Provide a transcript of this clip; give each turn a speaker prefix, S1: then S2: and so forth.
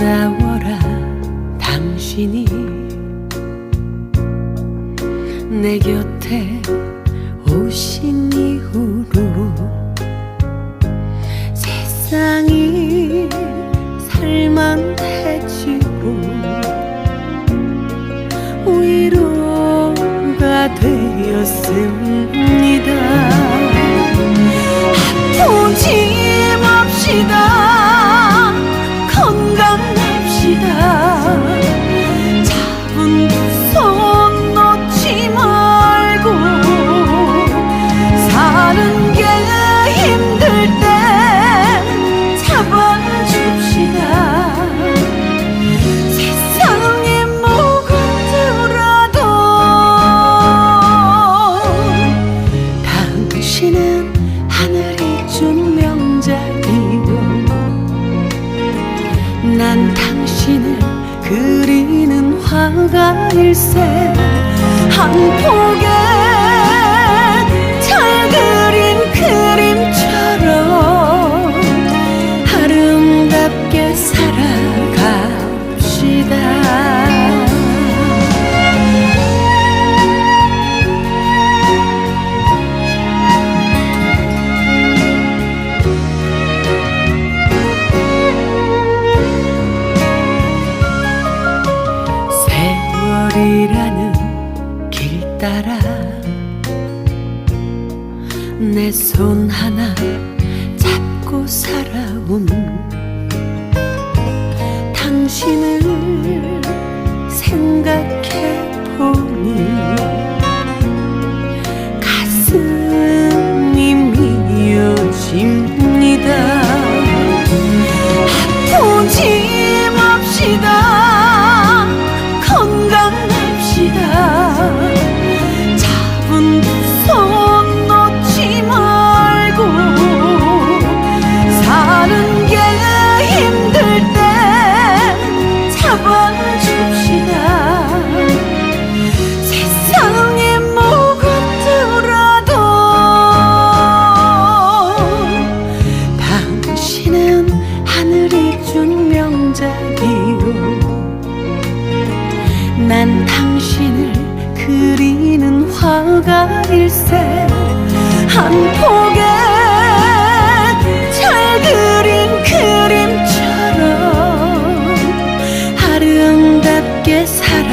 S1: that 곁에 오신 이후로 세상이 살만해지고 위로가 되었습니다. 아프지 하루가 일생 한 폭의 길이라는 길 따라 내 손 하나 잡고 살아온 당신을 생각해 보니 하늘이 준 명작이요 난 당신을 그리는 화가일세. 한 폭의 잘 그린 그림처럼 아름답게 살아갑시다.